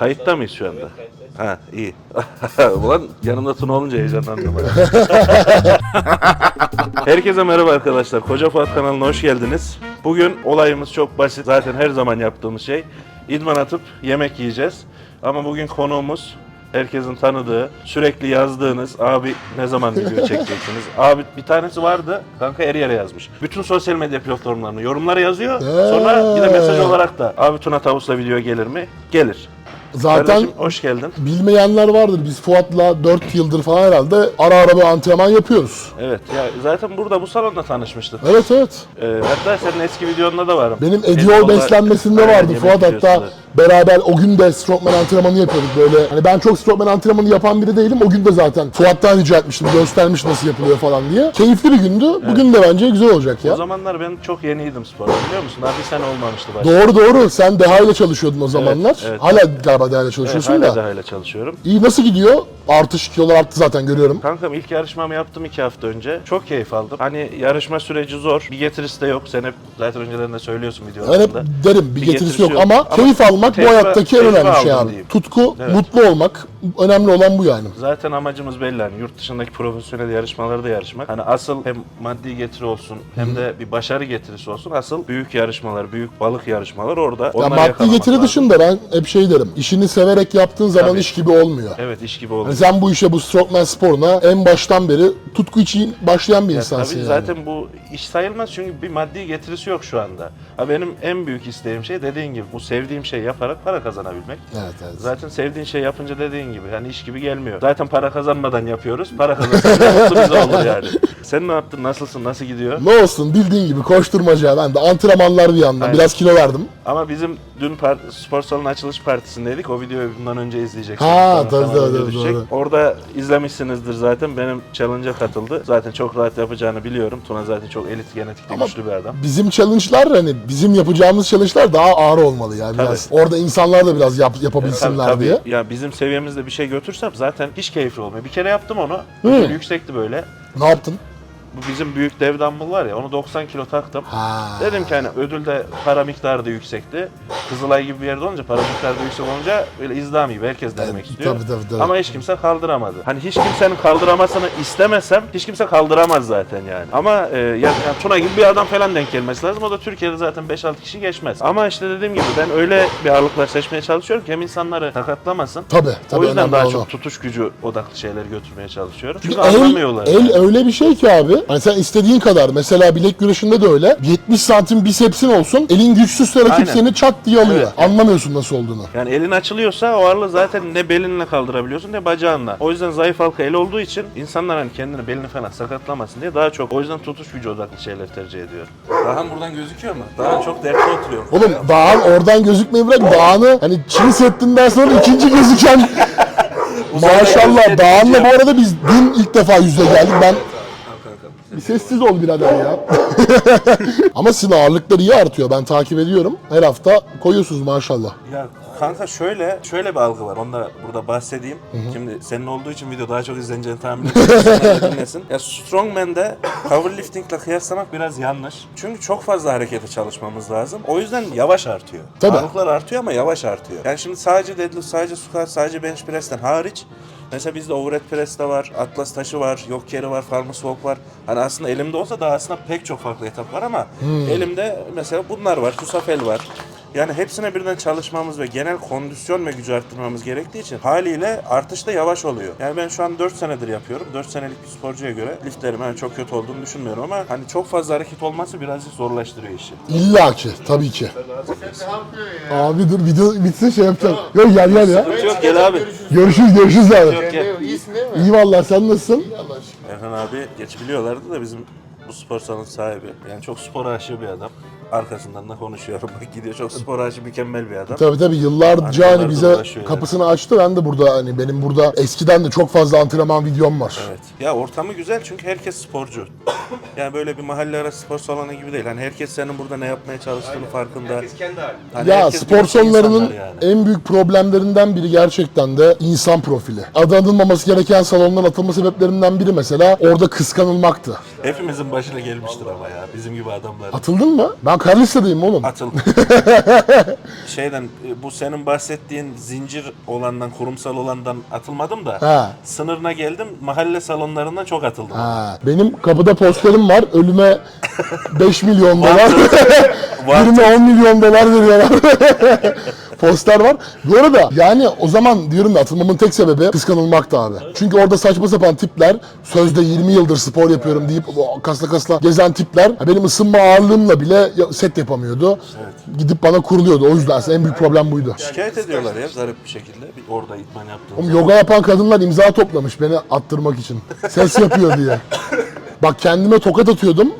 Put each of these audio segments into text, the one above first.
Kayıtta mıyız şu anda? Ha iyi. Ulan yanımda Tuna olunca heyecanlandım. Herkese merhaba arkadaşlar. Koca Fuat kanalına hoş geldiniz. Bugün olayımız çok basit. Zaten her zaman yaptığımız şey. İdman atıp yemek yiyeceğiz. Ama bugün konuğumuz herkesin tanıdığı, sürekli yazdığınız abi ne zaman video çekeceksiniz? Abi bir tanesi vardı. Kanka eri yere yazmış. Bütün sosyal medya platformlarını yorumlara yazıyor. Sonra bir de mesaj olarak da abi Tuna Tavus'la video gelir mi? Gelir. Zaten Kardeşim hoş geldin. bilmeyenler vardır. Biz Fuat'la 4 yıldır falan herhalde ara ara bir antrenman yapıyoruz. Evet ya zaten burada bu salonda tanışmıştık. Evet evet. Ee, hatta senin eski videonda da varım. Benim Ediol beslenmesinde Aynen, vardı yemek Fuat hatta videosunda. beraber o gün de strongman antrenmanı yapıyorduk böyle. Hani ben çok strongman antrenmanı yapan biri değilim. O gün de zaten Fuat'tan rica etmiştim. Göstermiş nasıl yapılıyor falan diye. Keyifli bir gündü. Bugün de bence güzel olacak O ya. zamanlar ben çok yeniydim spora biliyor musun? Daha bir sene olmamıştı başta. Doğru doğru. Sen Deha ile çalışıyordun o zamanlar. evet. Hala Deha ile Evet, çalışıyorsun hala da. hala çalışıyorum. İyi nasıl gidiyor? Artış kilolar arttı zaten görüyorum. Kankam ilk yarışmamı yaptım iki hafta önce. Çok keyif aldım. Hani yarışma süreci zor. Bir getirisi de yok. Sen hep zaten önceden de söylüyorsun Ben hep videolarında. derim bir, Bir getirisi getirisi yok, yok. ama, Ama keyif almak bu tecrübe- hayattaki en önemli şey abi. diyeyim. Tutku, Evet. mutlu olmak önemli olan bu yani. Zaten amacımız belli hani yurt dışındaki profesyonel yarışmalarda yarışmak. Hani asıl hem maddi getiri olsun hem de bir başarı getirisi olsun. Asıl büyük yarışmalar, büyük balık yarışmalar orada. Ya maddi getiri lazım. dışında ben hep şey derim. İşini severek yaptığın zaman Tabii. iş gibi olmuyor. Evet iş gibi oldu. Yani sen bu işe bu strongman sporuna en baştan beri tutku için başlayan bir Ya insansın tabii yani. zaten bu iş sayılmaz çünkü bir maddi getirisi yok şu anda. Ha benim en büyük isteğim şey dediğin gibi bu sevdiğim şeyi yaparak para kazanabilmek. Evet evet. Zaten sevdiğin şey yapınca dediğin gibi yani iş gibi gelmiyor. Zaten para kazanmadan yapıyoruz. Para kazansak ne mutlu bize olur yani. Sen ne yaptın? Nasılsın? Nasıl gidiyor? Ne olsun bildiğin gibi koşturmaca ben de antrenmanlar bir yandan Aynen. biraz kilo verdim. Ama bizim dün par- spor salonu açılış partisindeydik. O videoyu bundan önce izleyeceksiniz. Ha, Sonra tabii, kanala tabii, düşecek. doğru. Orada izlemişsinizdir zaten. Benim challenge'a katıldı. Zaten çok rahat yapacağını biliyorum. Tuna zaten çok elit genetikli Ama güçlü bir adam. Bizim challenge'lar hani bizim yapacağımız challenge'lar daha ağır olmalı yani biraz. Orada insanlar da biraz yap, Tabii, yapabilsinler tabii. diye. Ya bizim seviyemizde bir şey götürsem zaten hiç keyifli olmuyor. Bir kere yaptım onu. Ödül yüksekti böyle. Ne yaptın? Bu bizim büyük dev dumbbell var ya onu 90 kilo taktım. Ha. Dedim ki hani ödülde para miktarı da yüksekti. Kızılay gibi bir yerde olunca para miktarı da yüksek olunca böyle izdam gibi herkes denemek istiyor. tabii, tabii, tabii. Ama hiç kimse kaldıramadı. Hani hiç kimsenin kaldıramasını istemesem hiç kimse kaldıramaz zaten yani. Ama e, ya, ya Tuna gibi bir adam falan denk gelmesi lazım. O da Türkiye'de zaten 5-6 kişi geçmez. Ama işte dediğim gibi ben öyle bir ağırlıklar seçmeye çalışıyorum ki hem insanları sakatlamasın. Tabii tabii o yüzden önemli daha olan o. çok tutuş gücü odaklı şeyleri götürmeye çalışıyorum. Çünkü El, anlamıyorlar. el öyle bir şey ki abi. Hani sen istediğin kadar mesela bilek güreşinde de öyle. 70 santim bisepsin olsun. Elin güçsüzse rakip Aynen. seni çat diye alıyor. Evet. Anlamıyorsun nasıl olduğunu. Yani elin açılıyorsa o ağırlığı zaten ne belinle kaldırabiliyorsun ne bacağınla. O yüzden zayıf halka el olduğu için insanlar hani kendini belini falan sakatlamasın diye daha çok o yüzden tutuş gücü odaklı şeyler tercih ediyor. Daha buradan gözüküyor mu? Daha çok dertte oturuyor. Oğlum dağın oradan gözükmeyi bırak dağını hani Çin Seddi'nden sonra ikinci gözüken Maşallah dağınla bu arada biz dün ilk defa yüzle geldik ben bir sessiz ol birader ya. Ama sizin ağırlıklar iyi artıyor. Ben takip ediyorum. Her hafta koyuyorsunuz maşallah. Ya kanka şöyle şöyle bir algı var. Onu da burada bahsedeyim. Şimdi senin olduğu için video daha çok izleneceğini tahmin ediyorum. İnsanlar da dinlesin. Ya strongman'de powerlifting'le kıyaslamak biraz yanlış. Çünkü çok fazla harekete çalışmamız lazım. O yüzden yavaş artıyor. Tabii. Ağırlıklar artıyor ama yavaş artıyor. Yani şimdi sadece deadlift, sadece squat, sadece bench press'ten hariç Mesela bizde overhead press de var, atlas taşı var, yok carry var, farmer walk var. Hani aslında elimde olsa da aslında pek çok farklı etap var ama elimde mesela bunlar var, Tusafel var. Yani hepsine birden çalışmamız ve genel kondisyon ve gücü arttırmamız gerektiği için haliyle artış da yavaş oluyor. Yani ben şu an 4 senedir yapıyorum. 4 senelik bir sporcuya göre liftlerim hani çok kötü olduğunu düşünmüyorum ama hani çok fazla hareket olması birazcık zorlaştırıyor işi. İlla ki tabii ki. Abi dur video bitsin şey yapacağım. Yok gel gel ya. Yok gel abi. Görüşürüz görüşürüz abi. Yok gel. İyisin değil mi? İyi vallahi sen nasılsın? Erhan abi geç biliyorlardı da bizim bu spor salonu sahibi. Yani çok spor aşığı bir adam. Arkasından da konuşuyorum. Bak gidiyor çok spor aşığı mükemmel bir adam. Tabii tabii yıllarca Hani hani bize uğraşıyor kapısını açtı. Ben de burada hani benim burada eskiden de çok fazla antrenman videom var. Evet. Ya ortamı güzel çünkü herkes sporcu. Yani böyle bir mahalle arası spor salonu gibi değil. Hani herkes senin burada ne yapmaya çalıştığını farkında. Herkes kendi halinde. Hani Ya herkes spor salonlarının insanlar yani. en büyük problemlerinden biri gerçekten de insan profili. Adı anılmaması gereken salondan atılma sebeplerinden biri mesela orada kıskanılmaktı. Hepimizin başına gelmiştir ama ya bizim gibi adamlar. Atıldın mı? Ben Karlisa'dayım oğlum. Atıl. Şeyden e, bu senin bahsettiğin zincir olandan kurumsal olandan atılmadım da Ha. sınırına geldim mahalle salonlarından çok atıldım. Ha, benim kapıda posterim var. Ölüme 5 milyon dolar. Var. Birine 10 milyon dolar veriyorlar. Poster var. Bu arada yani o zaman diyorum ya atılmamın tek sebebi kıskanılmaktı abi. Çünkü orada saçma sapan tipler sözde 20 yıldır spor yapıyorum deyip kasla kasla gezen tipler benim ısınma ağırlığımla bile set yapamıyordu. Gidip bana kuruluyordu. O yüzden aslında en büyük problem buydu. Şikayet ediyorlar ya garip bir şekilde. Bir orada itman yaptığım Oğlum yoga yapan kadınlar imza toplamış beni attırmak için. Ses yapıyor diye. Bak kendime tokat atıyordum.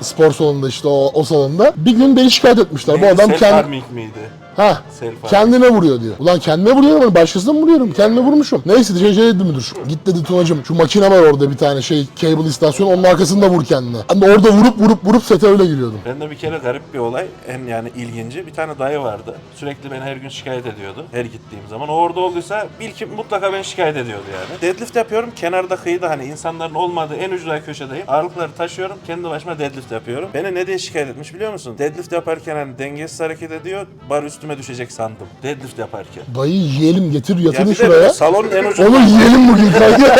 Spor salonunda işte o, o salonda. Bir gün beni şikayet etmişler. Bu adam kendi... miydi? Ha, Self kendine vuruyor diyor. Ulan kendime vuruyorum ama başkasına mı vuruyorum? Kendime vurmuşum. Neyse şey, şey dedi müdür. Git dedi Tunacım şu makine var orada bir tane şey cable istasyon onun arkasında vur kendine. Ben de orada vurup vurup vurup sete öyle giriyordum. Ben de bir kere garip bir olay, en yani ilginci. Bir tane dayı vardı. Sürekli beni her gün şikayet ediyordu. Her gittiğim zaman. O orada olduysa bil ki mutlaka beni şikayet ediyordu yani. Deadlift yapıyorum. Kenarda kıyıda hani insanların olmadığı en ücra köşedeyim. Ağırlıkları taşıyorum. Kendi başıma deadlift yapıyorum. Beni ne diye şikayet etmiş biliyor musun? Deadlift yaparken hani dengesiz hareket ediyor. Bar üstüme düşecek sandım. Deadlift yaparken. Dayı yiyelim getir Ya yatırın bir de şuraya. salonun en ucunda. Onu yiyelim bugün kanka.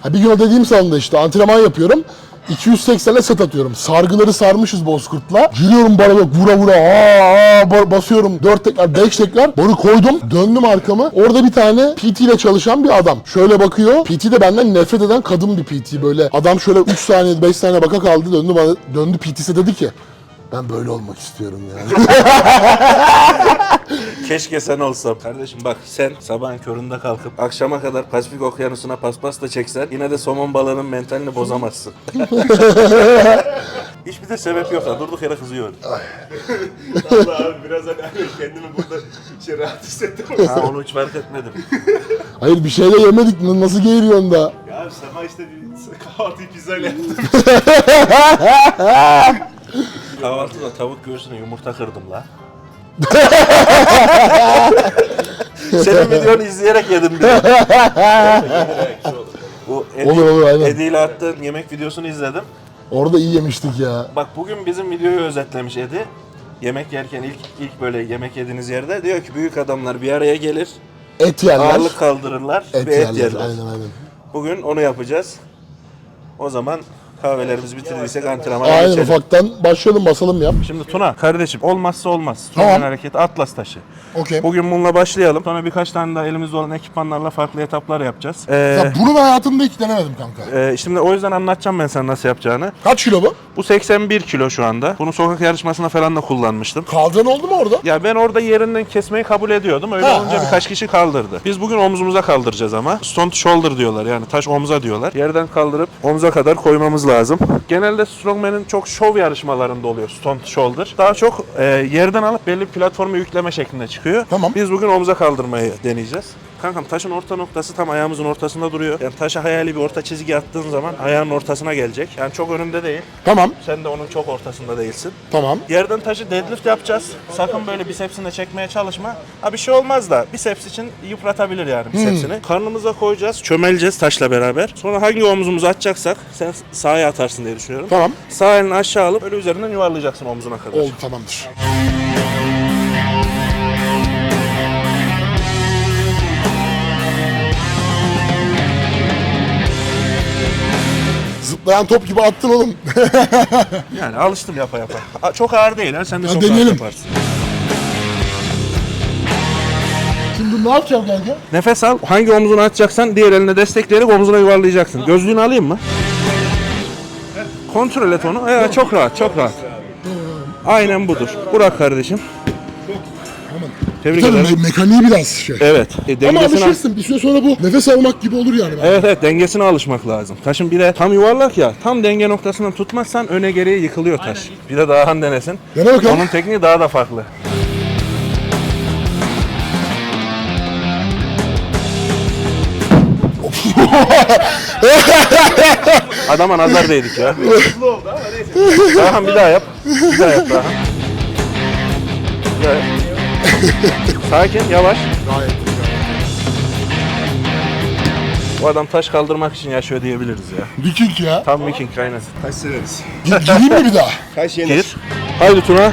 ha, bir gün o dediğim salonda işte antrenman yapıyorum. 280'le set atıyorum. Sargıları sarmışız bozkurtla. Giriyorum bara yok vura vura aa, aa, ba- basıyorum 4 tekrar 5 tekrar. Barı koydum döndüm arkamı. Orada bir tane PT ile çalışan bir adam. Şöyle bakıyor. PT de benden nefret eden kadın bir PT böyle. Adam şöyle 3 saniye 5 saniye baka kaldı döndü bana döndü PT'se dedi ki ben böyle olmak istiyorum yani. Keşke sen olsam. Kardeşim bak sen sabahın köründe kalkıp akşama kadar Pasifik Okyanusu'na paspas da çeksen yine de somon balığının mentalini bozamazsın. Hiçbir de sebep yok ha. Durduk yere kızıyor. Allah abi biraz hani kendimi burada şey rahat hissettim. Ha onu hiç fark etmedim. Hayır bir şey de yemedik mi? Nasıl geğiriyorsun da? Ya abi sabah işte bir kahvaltıyı pizzayla yaptım. Kahvaltıda tavuk göğsüne yumurta kırdım la. Senin videonu izleyerek yedim de. Bu Edi, Olur, olur, aynen. Edi ile attığın yemek videosunu izledim. Orada iyi yemiştik ya. Bak bugün bizim videoyu özetlemiş Edi. Yemek yerken ilk ilk böyle yemek yediğiniz yerde diyor ki büyük adamlar bir araya gelir, Et yerler. ağırlık kaldırırlar et, ve et yerler. yerler. Aynen aynen. Bugün onu yapacağız. O zaman kahvelerimizi bitirdiysek antrenmana Aynen geçelim. ufaktan başlayalım basalım yap. Şimdi Tuna kardeşim olmazsa olmaz. Strongman Tamam. hareketi Atlas taşı. Okey. Bugün bununla başlayalım. Sonra birkaç tane daha elimizde olan ekipmanlarla farklı etaplar yapacağız. Ee, Ya bunu ben hayatımda hiç denemedim kanka. e, şimdi o yüzden anlatacağım ben sana nasıl yapacağını. Kaç kilo bu? Bu 81 kilo şu anda. Bunu sokak yarışmasında falan da kullanmıştım. Kaldıran oldu mu orada? Ya ben orada yerinden kesmeyi kabul ediyordum. Öyle Ha, olunca ha. birkaç kişi kaldırdı. Biz bugün omzumuza kaldıracağız ama. Stone shoulder diyorlar yani taş omza diyorlar. Yerden kaldırıp omza kadar koymamız lazım. Genelde strongman'in çok şov yarışmalarında oluyor stone shoulder. Daha çok e, yerden alıp belli bir platforma yükleme şeklinde çıkıyor. Tamam. Biz bugün omza kaldırmayı deneyeceğiz. Kankam taşın orta noktası tam ayağımızın ortasında duruyor. Yani taşa hayali bir orta çizgi attığın zaman ayağın ortasına gelecek. Yani çok önünde değil. Tamam. Sen de onun çok ortasında değilsin. Tamam. Yerden taşı deadlift yapacağız. Sakın böyle bisepsine çekmeye çalışma. Ha bir şey olmaz da biceps için yıpratabilir yani bisepsini. Karnımıza koyacağız, çömeleceğiz taşla beraber. Sonra hangi omzumuzu atacaksak sen sağa atarsın diye düşünüyorum. Tamam. Sağ elini aşağı alıp böyle üzerinden yuvarlayacaksın omzuna kadar. Oldu tamamdır. Zıplayan top gibi attın oğlum. Yani alıştım yapa yapa. A- Çok ağır değil ha sen de Ya çok deneyelim. rahat yaparsın. Şimdi ne yapacağım kanka? Nefes al. Hangi omzunu atacaksan diğer eline destekleyerek omzuna yuvarlayacaksın. Gözlüğünü alayım mı? Kontrol et onu. Evet, çok rahat, çok rahat. Aynen budur. Burak kardeşim. Tebrik Tabii ederim. me- mekaniği biraz şey. Evet. E, Ama dengesine, alışırsın. Bir süre sonra bu nefes almak gibi olur yani. evet, evet dengesine alışmak lazım. Taşın bir de tam yuvarlak ya. Tam denge noktasından tutmazsan öne geriye yıkılıyor taş. Bir de Dağhan denesin. Dene bakalım. Onun tekniği daha da farklı. Adama nazar değdik ya. Hızlı oldu ama neyse. Dağhan bir daha yap. Bir daha yap Dağhan. Bir daha yap. Sakin, yavaş. Gayet. Bu adam taş kaldırmak için yaşıyor diyebiliriz ya. Viking ya. Tam Viking aynen. Kaç severiz? Gi- Gireyim mi bir daha? Kaç yenir? Gir. Haydi Tuna.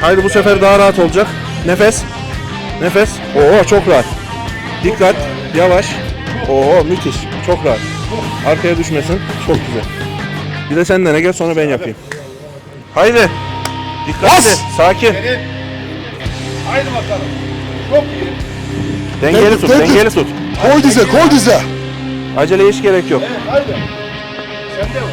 Haydi bu sefer daha rahat olacak. Nefes. Nefes. Oo çok rahat. Dikkat. Yavaş. Oo müthiş. Çok rahat. Arkaya düşmesin. Çok güzel. Bir de sen dene gel sonra ben yapayım. Haydi. Dikkatli. Sakin. Haydi bakalım. Çok iyi. Dengeli tut. Dengeli tut. Koy dize, koy dize. Acele hiç gerek yok. Haydi. Sen de var.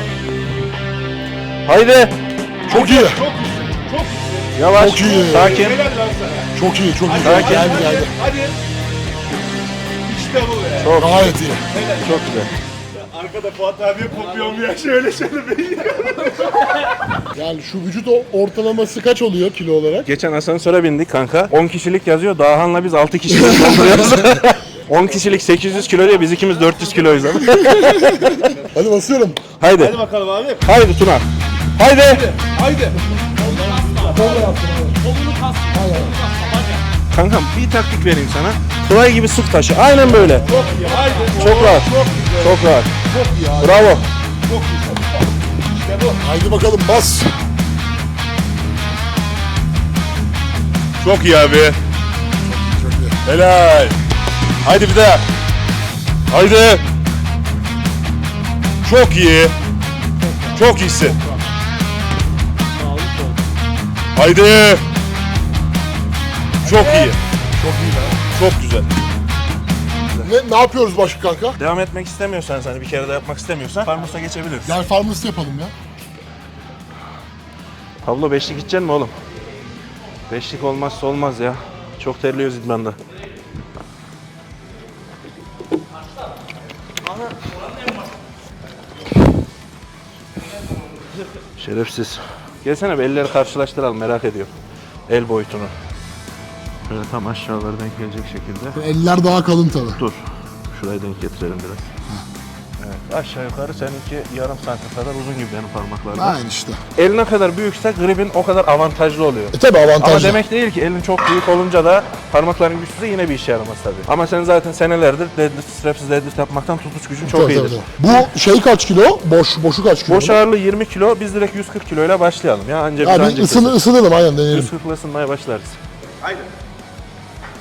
Çok Haydi. iyi. Çok iyisin. Çok iyisin. Yavaş. Çok iyi. Sakin. Helal lan sana. Çok iyi, çok iyi. Sakin. Geldi, geldi. Hadi. İşte bu be. Çok, Gayet iyi. çok güzel. Arkada Fuat abiye kopuyorum ya şöyle şöyle bir Yani şu vücut o- ortalaması kaç oluyor kilo olarak? Geçen asansöre bindik kanka. 10 kişilik yazıyor. Dahan'la biz 6 kişilik dolduruyoruz. 10 kişilik 800 kilo diyor. Biz ikimiz 400 kiloyuz ama. Hadi basıyorum. Haydi. Hadi bakalım abi. Haydi Tuna. Haydi. Haydi. Kankam bir taktik vereyim sana. Kolay gibi sık taşı. Aynen böyle. Çok iyi. Haydi. Çok rahat. Çok güzel. Çok rahat. Çok iyi abi. Bravo. Çok iyi. İşte bu. Haydi bakalım bas. Çok iyi abi. Çok iyi. Helal. Haydi bir daha. Haydi. Çok iyi. Çok iyisin. Haydi. Çok iyi. Çok iyi be. Çok güzel. Ne, ne yapıyoruz başka kanka? Devam etmek istemiyorsan sen bir kere de yapmak istemiyorsan Farmus'a geçebiliriz. Gel farmers yapalım ya. Pablo beşlik gideceksin mi oğlum? Beşlik olmazsa olmaz ya. Çok terliyoruz idmanda. Şerefsiz. Gelsene bir elleri karşılaştıralım merak ediyorum. El boyutunu. Böyle tam aşağılara denk gelecek şekilde. Eller daha kalın tabi. Dur. Şurayı denk getirelim biraz. Evet, aşağı yukarı seninki yarım santim kadar uzun gibi benim parmaklarım. Aynen işte. El ne kadar büyükse gripin o kadar avantajlı oluyor. E tabi Ama avantajlı. demek değil ki elin çok büyük olunca da parmakların güçsüzse yine bir işe yaramaz tabii. Ama sen zaten senelerdir deadlift, strapsiz deadlift yapmaktan tutuş gücün çok Tabii, iyidir. tabii, tabii. Bu şey kaç kilo? Boş, boşu kaç kilo? Boş ağırlığı 20 kilo, biz direkt 140 kilo ile başlayalım ya. Anca biz Abi anca ısını, ısınalım aynen deneyelim. 140 ile ısınmaya başlarız.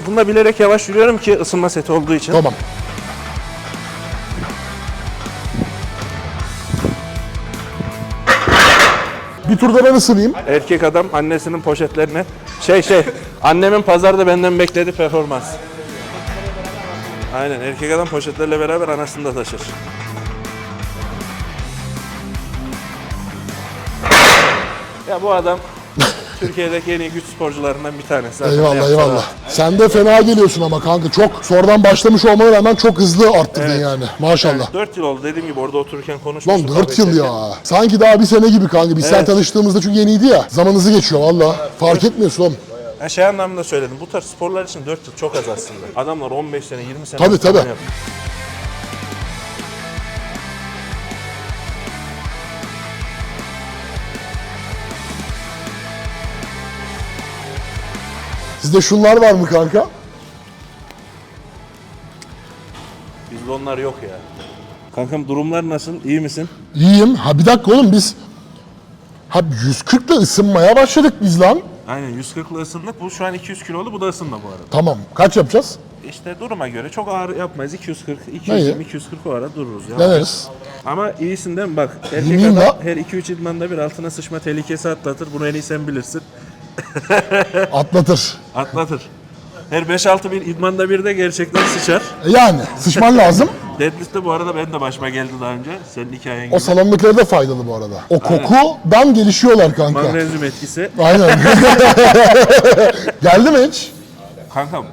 Bunda bilerek yavaş yürüyorum ki ısınma seti olduğu için. Tamam. Bir turda ben ısınayım. Erkek adam annesinin poşetlerine şey şey annemin pazarda benden beklediği performans. Aynen erkek adam poşetlerle beraber anasını da taşır. Ya bu adam Türkiye'deki en iyi güç sporcularından bir tanesi. Zaten Eyvallah eyvallah. Sen de fena geliyorsun ama kanka çok sonradan başlamış olmana rağmen çok hızlı arttırdın yani. Maşallah. 4 yıl oldu dediğim gibi orada otururken konuşmuştuk. Lan 4 kahve yıl ya. Sanki daha bir sene gibi kanka. Biz sen Evet. tanıştığımızda çünkü yeniydi ya. Zaman hızlı geçiyor valla. Fark etmiyorsun oğlum. Ha, şey anlamında söyledim. Bu tarz sporlar için 4 yıl çok az aslında. Adamlar 15 sene 20 sene Tabii, antrenman tabii. yapıyor. Sizde şunlar var mı kanka? Bizde onlar yok ya. Kankam durumlar nasıl? İyi misin? İyiyim. Ha bir dakika oğlum biz... Ha 140 ile ısınmaya başladık biz lan. Aynen 140 ile ısındık. Bu şu an 200 kilolu. Bu da ısınma bu arada. Tamam. Kaç yapacağız? İşte duruma göre çok ağır yapmayız. 240, İyi. 220, 240 o ara dururuz ya. Deneriz. Ama iyisin değil mi? Bak erkek Iyiyim adam her 2-3 idmanda bir altına sıçma tehlikesi atlatır. Bunu en iyi sen bilirsin. Atlatır. Atlatır. Her 5-6 bir idmanda bir de gerçekten sıçar. E Yani sıçman lazım. Deadlift'te bu arada benim de başıma geldi daha önce. Senin hikayen gibi. O salondakileri de faydalı bu arada. O kokudan gelişiyorlar kanka. Magnezyum etkisi. Aynen. Geldi mi hiç? Kankam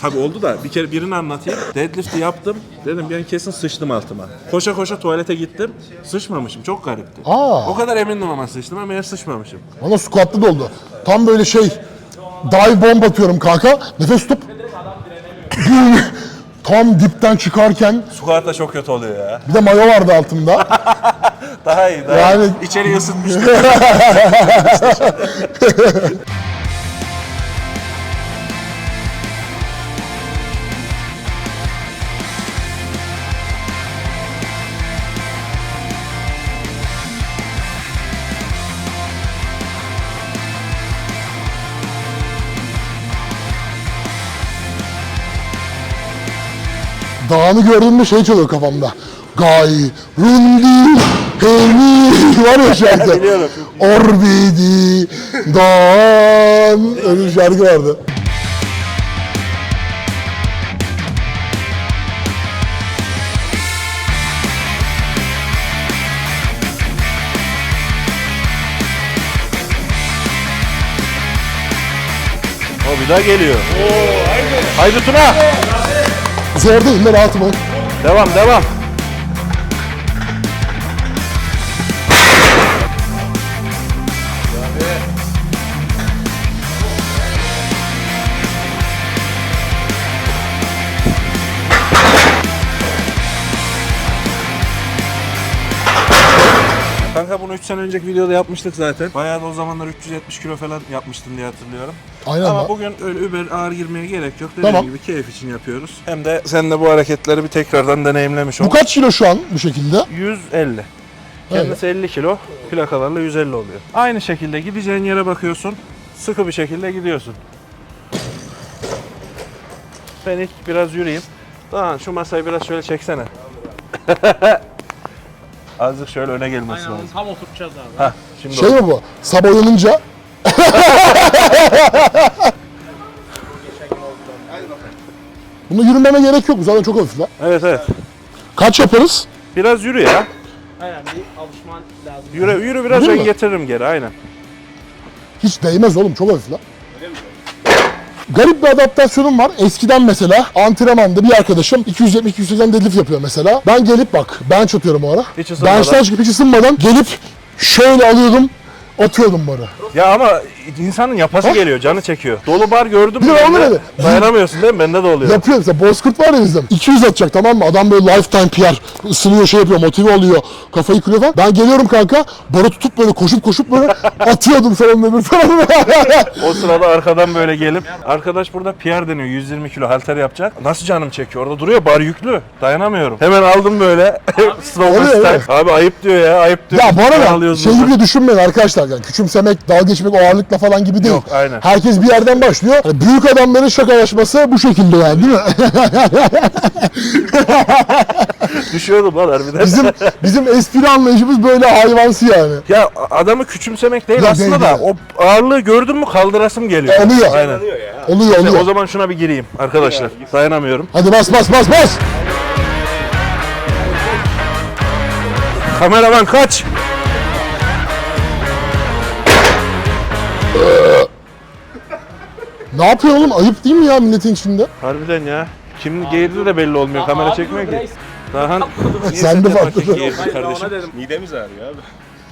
tabii oldu da bir kere birini anlatayım. Deadlift'i yaptım. Dedim ben kesin sıçtım altıma. Koşa koşa tuvalete gittim. Sıçmamışım. Çok garipti. Aa. O kadar emindim ama sıçtım ama meğer sıçmamışım. Bana squat'ta doldu. Tam böyle şey dive bomb atıyorum kanka. Nefes tutup tam dipten çıkarken Squat da çok kötü oluyor ya. bir de mayo vardı altımda. Daha iyi daha Yani- iyi. İçeriği ısıtmıştım. Dağını gördüğümde şey çalıyor kafamda. Gay, Rundi, Hemi var ya şarkı. Orbidi, Dağın. Öyle bir şarkı vardı. O bir daha geliyor. Haydi Tuna. Zor? Rahatım ol. Devam devam. Bunu 3 sene önceki videoda yapmıştık zaten. Bayağı da o zamanlar 370 kilo falan yapmıştım diye hatırlıyorum. Aynen Ama bak. bugün öyle über ağır girmeye gerek yok. Dediğim Tamam. gibi keyif için yapıyoruz. Hem de sen de bu hareketleri bir tekrardan deneyimlemiş ol. Bu kaç kilo şu an bu şekilde? 150. Kendisi 50 kilo, plakalarla 150 oluyor. Aynı şekilde gideceğin yere bakıyorsun, sıkı bir şekilde gidiyorsun. Ben ilk biraz yürüyeyim. Daha şu masayı biraz şöyle çeksene. Azıcık şöyle öne gelmesi Aynen lazım. tam oturtacağız abi. Hah, şimdi Şey oldu. mi bu? Sabah uyanınca Bunda yürümeme gerek yok. Zaten çok hafif lan. Evet evet. Kaç yaparız? Biraz yürü ya. Aynen bir alışman lazım. Yürü, yürü biraz Değil ben mi? getiririm geri aynen. Hiç değmez oğlum. Çok hafif lan. Garip bir adaptasyonum var. Eskiden mesela antrenmanda bir arkadaşım 270-280 deadlift yapıyor mesela. Ben gelip bak bench atıyorum o ara. Hiç ısınmadan. Bench'ten çıkıp hiç ısınmadan gelip şöyle alıyordum atıyordum bara. Ya ama insanın yapası geliyor, canı çekiyor. Dolu bar gördüm Bir de dedi. Dayanamıyorsun değil mi? Bende de oluyor. Yapıyor mesela Bozkurt var ya bizim. 200 atacak tamam mı? Adam böyle lifetime PR ısınıyor şey yapıyor motive oluyor. Kafayı kırıyor falan. Ben geliyorum kanka. Barı tutup böyle koşup koşup böyle atıyordum salonun öbür tarafına. O sırada arkadan böyle gelip arkadaş burada PR deniyor 120 kilo halter yapacak. Nasıl canım çekiyor orada duruyor bar yüklü dayanamıyorum. Hemen aldım böyle style. evet. Abi ayıp diyor ya ayıp diyor. ya bu arada alıyoruz şey gibi düşünmeyin arkadaşlar. Yani küçümsemek, dalga geçmek o ağırlıkla falan gibi değil. Yok, aynen. Herkes bir yerden başlıyor. Hani büyük adamların şakalaşması bu şekilde yani değil mi? Düşüyordum lan harbiden. bizim bizim espri anlayışımız böyle hayvansı yani. Ya adamı küçümsemek değil Yok, aslında değil, da değil. o ağırlığı gördün mü kaldırasım geliyor. Oluyor. Aynen. Ya. Oluyor İşte oluyor. o zaman şuna bir gireyim arkadaşlar. Dayanamıyorum. Hadi bas bas bas bas. Kameraman kaç. Ne yapıyor oğlum? Ayıp değil mi ya milletin içinde? Harbiden ya. Kim geğirdi de belli olmuyor. Kamera çekmiyor ki. Dahan Sen de de kardeşim? dedim. Midemiz ağrıyor abi.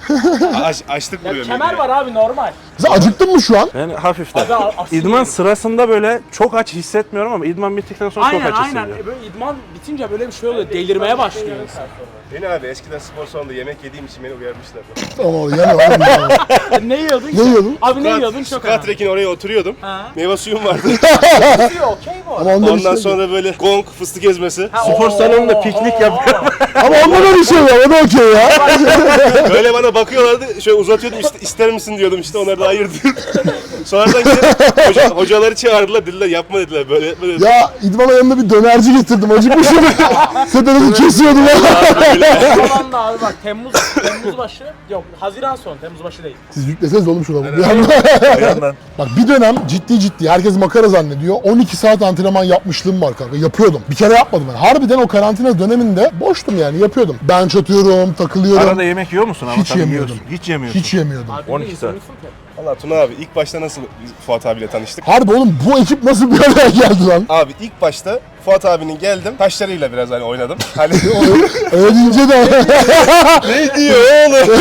Aç, açlık Ya vuruyor kemer mideye. var abi normal. Sen acıktın mı şu an? Yani hafiften. Abi, asil İdman yerim. sırasında böyle çok aç hissetmiyorum ama idman bittikten sonra Aynen çok aç aynen. hissediyorum. E Böyle idman bitince böyle bir şey oluyor. Delirmeye başlıyor insan. Beni abi eskiden spor salonunda yemek yediğim için beni uyarmışlar. Tamam yeme oğlum ya. E, ne yiyordun? Ne yiyordun? Abi ne yiyordun? Çok önemli. Squat oraya oturuyordum. Ha. Meyve suyum vardı. Okey bu. Ama Ondan şey sonra böyle gong, fıstık ezmesi. Ha, Spor oo, salonunda piknik oo, yapıyorum. Ama onda da bir şey var. O da okey ya. Böyle bana bakıyorlardı. Şöyle uzatıyordum işte ister misin diyordum işte onlar da hayır diyor. Sonradan hoca, hocaları çağırdılar dediler yapma dediler böyle yapma dediler. ya İdman'a yanına bir dönerci getirdim. Acıkmışım. Sen de kesiyordum ya. Falan da abi bak Temmuz Temmuz başı yok Haziran sonu Temmuz başı değil. Siz yükleseniz oğlum şuna bunu. Bir yandan. Bak bir dönem ciddi ciddi herkes makara zannediyor. 12 saat antrenman yapmışlığım var kanka. Yapıyordum. Bir kere yapmadım ben. Harbiden o karantina döneminde boştum yani yapıyordum. Bench atıyorum, takılıyorum. Arada yemek yiyor musun ama? Hiç Tabii yemiyordum. yiyorsun. Hiç yemiyorsun. Hiç yemiyordum. Abi 12 ne saat. Valla Tuna abi ilk başta nasıl Fuat abiyle tanıştık? Harbi oğlum bu ekip nasıl bir araya geldi lan? Abi ilk başta Fuat abinin geldim taşlarıyla biraz hani oynadım. Hani Öyle deyince de ne diyor oğlum?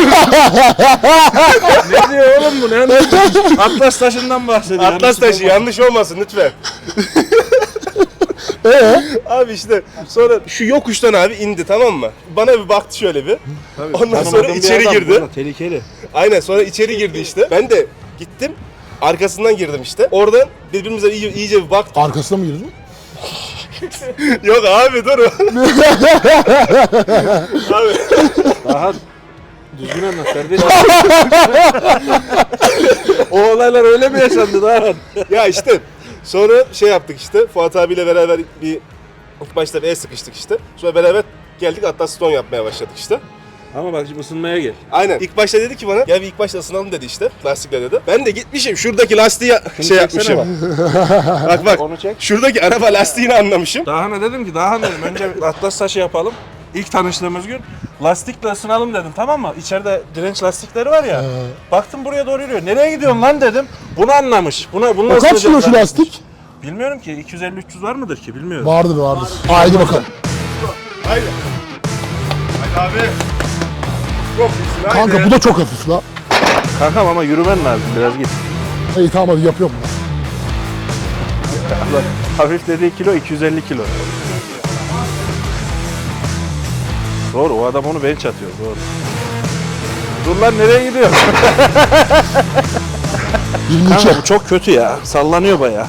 ne diyor oğlum bu ne? Atlas taşından bahsediyor. Atlas taşı yanlış olmasın lütfen. Ee? Abi işte sonra şu yokuştan abi indi tamam mı? Bana bir baktı şöyle bir. Ondan sonra Tanımadığım bir içeri adam girdi. bu, Tehlikeli. Aynen sonra içeri girdi işte. Ben de gittim. Arkasından girdim işte. Oradan birbirimize iyice, iyice bir baktık. Arkasına mı girdin? Yok abi dur. abi Daha düzgün anlat kardeşim. o olaylar öyle mi yaşandı Dahan? ya işte sonra şey yaptık işte Fuat abiyle beraber bir İlk başta bir el sıkıştık işte. Sonra beraber geldik Atlas Stone yapmaya başladık işte. Ama bak şimdi ısınmaya gel. Aynen. İlk başta dedi ki bana gel bir ilk başta ısınalım dedi işte lastikle dedi. Ben de gitmişim şuradaki lastiği şey çeksene yapmışım. bak bak. Onu çek. Şuradaki araba lastiğini anlamışım. Daha ne dedim ki daha ne dedim önce atlas taşı yapalım. İlk tanıştığımız gün lastikle ısınalım dedim tamam mı? İçeride direnç lastikleri var ya. Baktım buraya doğru yürüyor. Nereye gidiyorsun lan dedim. Bunu anlamış. Buna bununla O kaç kilo şu lastik? Bilmiyorum ki 250-300 var mıdır ki bilmiyorum. Vardır vardır. Haydi bakalım. Haydi. Haydi abi. Çok iyisin haydi. Kanka bu da çok hafif la. Kankam ama yürümen lazım biraz git. İyi tamam hadi yapıyorum. Bak, Hafif dediği kilo 250 kilo. Doğru o adam onu bench atıyor doğru. Dur lan nereye gidiyor? 22. Kanka bu çok kötü ya. Sallanıyor baya.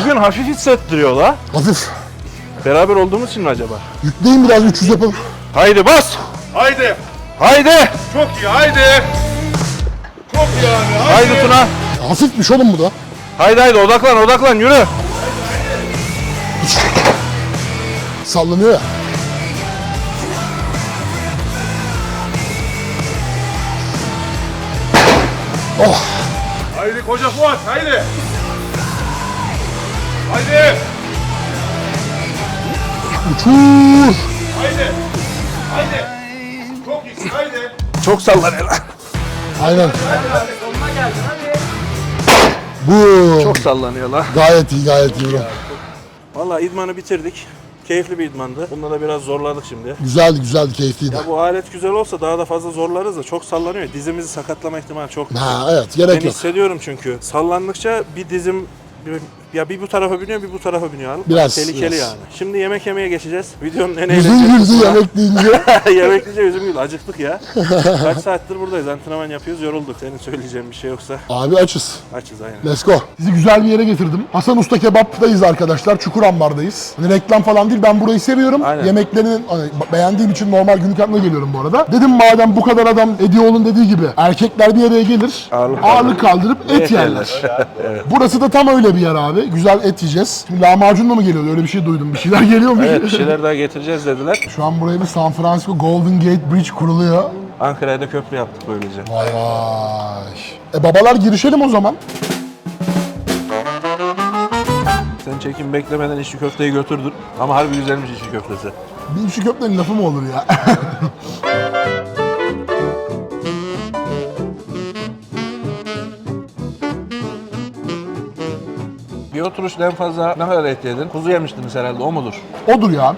Bugün hafif hissettiriyor la. Hafif. Beraber olduğumuz için mi acaba? Yükleyin biraz 300 yapalım. Haydi bas! Haydi. Haydi! Çok iyi haydi. Çok iyi abi. Haydi. Haydi Tuna! Hafifmiş oğlum bu da. Haydi haydi odaklan odaklan yürü! Sallanıyor ya. Oh. Haydi koca Fuat haydi. Haydi. Uçur. Haydi. Haydi. Haydi. Çok sallanıyor lan. Aynen. Sonuna geldin hadi. Bu. Çok sallanıyor lan. Gayet iyi gayet iyi. Valla idmanı bitirdik. Keyifli bir idmandı. Bunda da biraz zorladık şimdi. Güzeldi güzeldi keyifliydi. Ya bu alet güzel olsa daha da fazla zorlarız da çok sallanıyor. Dizimizi sakatlama ihtimali çok. Ha evet Ben gerek yok. hissediyorum çünkü. Sallandıkça bir dizim bir- ya bir bu tarafa biniyor bir bu tarafa biniyor. Mı? Biraz, Tehlikeli biraz. yani. Şimdi yemek yemeye geçeceğiz. Videonun en eğlenceli güldü kısmı- yemek deyince. yemek diyince yüzüm güldü. Acıktık ya. Kaç saattir buradayız. Antrenman yapıyoruz. Yorulduk. Senin söyleyeceğin bir şey yoksa Abi açız. açız aynen. Let's go. Sizi güzel bir yere getirdim. Hasan Usta Kebap'tayız arkadaşlar. Çukur Ambar'dayız. Hani reklam falan değil. Ben burayı seviyorum. Aynen. Yemeklerini hani, beğendiğim için normal günlük hayatımda geliyorum bu arada. Dedim madem bu kadar adam Edioğlu'nun dediği gibi erkekler bir araya gelir. Ağırlık ağırlık kaldırıp et yerler. Burası da tam öyle bir yer abi. Güzel et yiyeceğiz. Şimdi lahmacunla mı geliyordu? Öyle bir şey duydum. Bir şeyler geliyormuş. Evet bir şeyler daha getireceğiz dediler. Şu an buraya bir San Francisco Golden Gate Bridge kuruluyor. Ankara'ya da köprü yaptık böylece. Vay vay. E babalar girişelim o zaman. Sen çekim beklemeden içli köfteyi götürdün. Ama harbi güzelmiş içli köftesi. Bir içi köftenin lafı mı olur ya? Bir oturuşta en fazla ne kadar et yedin? Kuzu yemiştiniz herhalde o mudur? Odur ya.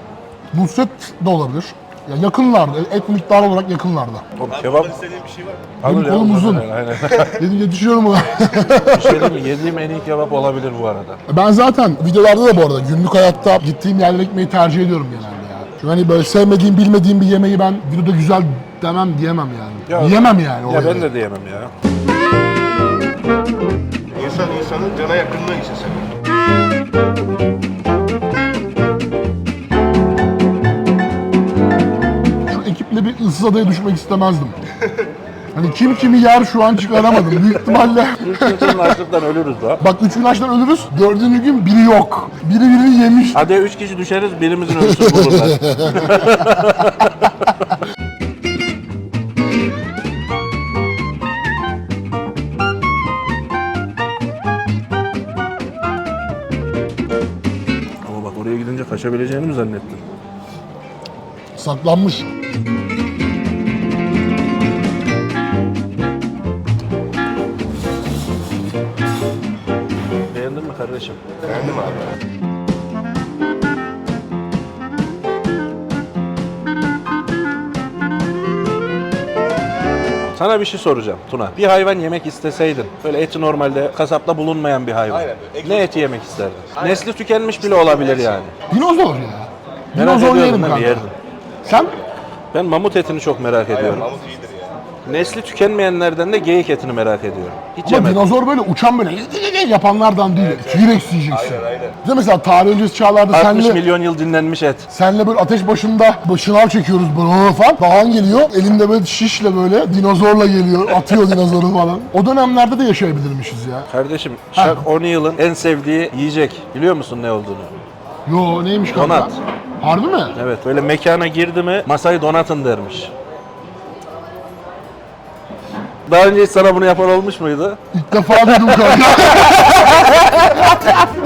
Nusret de olabilir. Ya yakınlarda, et miktarı olarak yakınlarda. Oğlum kebap İstediğin bir şey var. alır ya. kolum uzun. Aynen. aynen. Dedim yetişiyorum ona. bir şey diyeyim mi? Yediğim en iyi kebap olabilir bu arada. ben zaten videolarda da bu arada günlük hayatta gittiğim yerlere gitmeyi tercih ediyorum genelde ya. Çünkü hani böyle sevmediğim, bilmediğim bir yemeği ben videoda güzel demem, diyemem yani. Ya- Yiyemem yani o Ya ben yemeği. de diyemem ya. İnsan insanın cana yakınlığı için seviyor. Şu ekiple bir ıssız adaya düşmek istemezdim. Hani kim kimi yer şu an çıkaramadım. Büyük ihtimalle Üçüncünün açlıktan ölürüz la. bak üç gün açtan ölürüz. Dördüncü gün biri yok. Biri birini yemiş. Hadi üç kişi düşeriz birimizin ölüsünü bulurlar. kaçabileceğini mi zannettin? Saklanmış. Beğendin mi kardeşim? Beğendim abi. Sana bir şey soracağım Tuna. Bir hayvan yemek isteseydin, böyle eti normalde kasapta bulunmayan bir hayvan. Aynen, böyle Ne eti yemek isterdin? Nesli tükenmiş bile olabilir yani. Dinozor ya. Merak Dinozor ediyorum yiyelim ben kanka. yerdim. Sen? Ben mamut etini çok merak ediyorum. Mamut iyidir ya. Nesli tükenmeyenlerden de geyik etini merak ediyorum. Hiç Ama yemedim. dinozor böyle uçan böyle yapanlardan değil. T-Rex yiyeceksin. Bir de mesela tarih öncesi çağlarda 60 senle, milyon yıl dinlenmiş et. senle böyle ateş başında şınav çekiyoruz böyle falan. Dağın geliyor elinde böyle şişle böyle dinozorla geliyor. Atıyor dinozoru falan. O dönemlerde de yaşayabilirmişiz ya. Kardeşim, Chuck O'Neill'ın en sevdiği yiyecek. Biliyor musun ne olduğunu? Yo neymiş kanka? Donat. Harbi mi? Evet, böyle mekana girdi mi masayı donatın dermiş. Daha önce hiç sana bunu yapan olmuş muydu? İlk defa duydum kanka.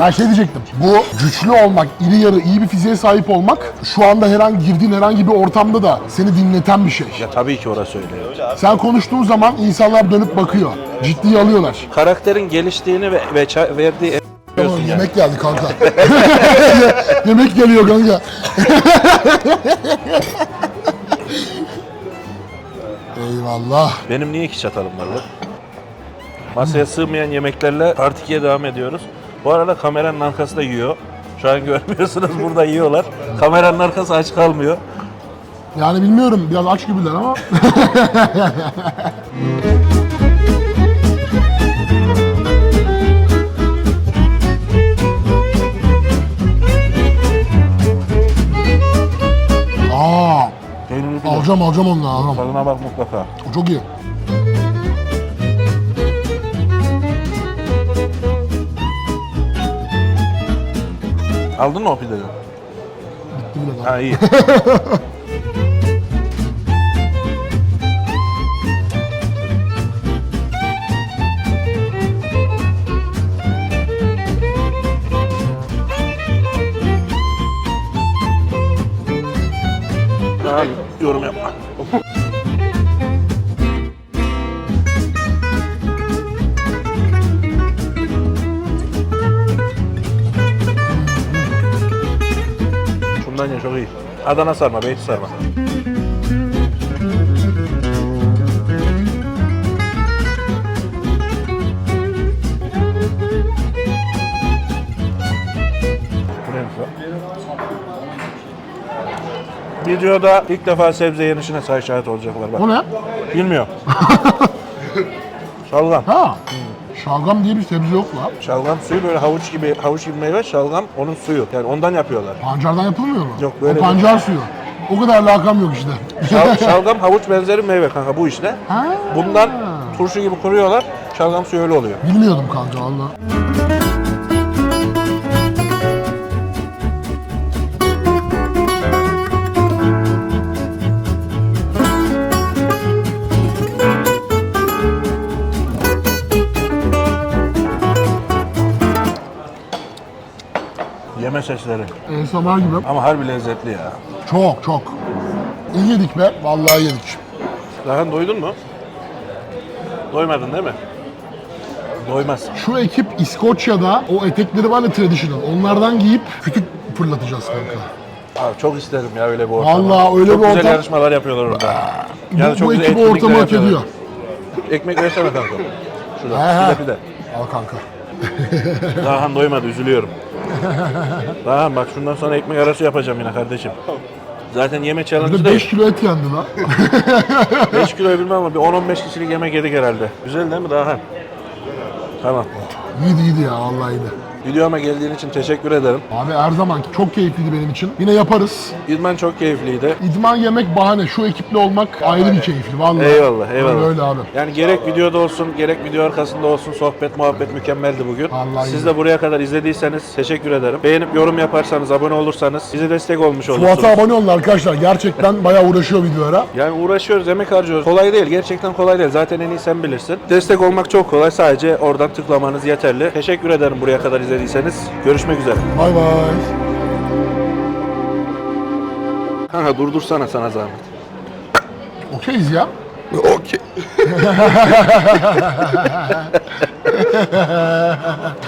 ben şey diyecektim. Bu güçlü olmak, iri yarı, iyi bir fiziğe sahip olmak şu anda herhangi girdiğin herhangi bir ortamda da seni dinleten bir şey. Ya tabii ki orası öyle. Sen konuştuğun zaman insanlar dönüp bakıyor. Ciddiye alıyorlar. Karakterin geliştiğini ve, ve ça- verdiği em- Tamam, yani. yemek geldi kanka. yemek geliyor kanka. Eyvallah. Benim niye iki çatalım var lan? Masaya sığmayan yemeklerle Part 2'ye devam ediyoruz. Bu arada kameranın arkası da yiyor. Şu an görmüyorsunuz burada yiyorlar. Kameranın arkası aç kalmıyor. Yani bilmiyorum biraz aç gibiler ama. Aa, Pilav. alacağım alacağım onu alacağım. Tadına bak mutlaka. O çok iyi. Aldın mı o pideyi? Bitti bile daha. Ha iyi. Adana sarma, beyti sarma. Bu? Videoda ilk defa sebze yenişine say şahit olacaklar bak. O ne? Bilmiyor. Şalgam. Ha. Şalgam diye bir sebze yok la. Şalgam suyu böyle havuç gibi havuç gibi meyve, şalgam onun suyu. Yani ondan yapıyorlar. Pancardan yapılmıyor mu? Yok, böyle O pancar suyu. O kadar alakam yok işte. Şal- şalgam havuç benzeri meyve kanka bu işte. Ha. Bundan turşu gibi kuruyorlar. Şalgam suyu öyle oluyor. Bilmiyordum kanka valla. Sesleri. ASMR gibi. Ama harbi lezzetli ya. Çok çok. İyi yedik be. Vallahi yedik. Zaten doydun mu? Doymadın değil mi? Doymaz. Şu ekip İskoçya'da o etekleri var ya traditional. Onlardan giyip kütük fırlatacağız kanka. Abi çok isterim ya öyle bir ortam. Vallahi öyle çok bir güzel ortam- yarışmalar yapıyorlar orada. bu, bu güzel ekip o ortamı hak yapıyorlar. ediyor. Ekmek versene kanka. Şurada. He he. Pide pide. Al kanka. Dahan doymadı üzülüyorum. Dahan bak şundan sonra ekmek arası yapacağım yine kardeşim. Zaten yeme challenge'ı 5 değil. kilo et yendi la. 5 kilo bilmem ama bir 10-15 kişilik yemek yedik herhalde. Güzel değil mi Dahan? Tamam. iyiydi iyiydi ya vallahi iyiydi. Videoma geldiğin için teşekkür ederim. Abi her zaman çok keyifliydi benim için. Yine yaparız. İdman çok keyifliydi. İdman yemek bahane. Şu ekiple olmak ayrı bir keyifli vallahi. Eyvallah, eyvallah. Öyle, öyle abi. Yani gerek videoda olsun, gerek video arkasında olsun sohbet, muhabbet mükemmeldi bugün. Vallahi Siz de buraya kadar izlediyseniz teşekkür ederim. Beğenip yorum yaparsanız, abone olursanız bize destek olmuş olursunuz. Fuat'a abone olun arkadaşlar. Gerçekten bayağı uğraşıyor videolara. Yani uğraşıyoruz, emek harcıyoruz. Kolay değil, gerçekten kolay değil. Zaten en iyi sen bilirsin. Destek olmak çok kolay. Sadece oradan tıklamanız yeterli. Teşekkür ederim buraya kadar izlediyseniz. Görüşmek üzere. Bay bay. Kanka durdursana sana zahmet. Okeyiz ya. Okey.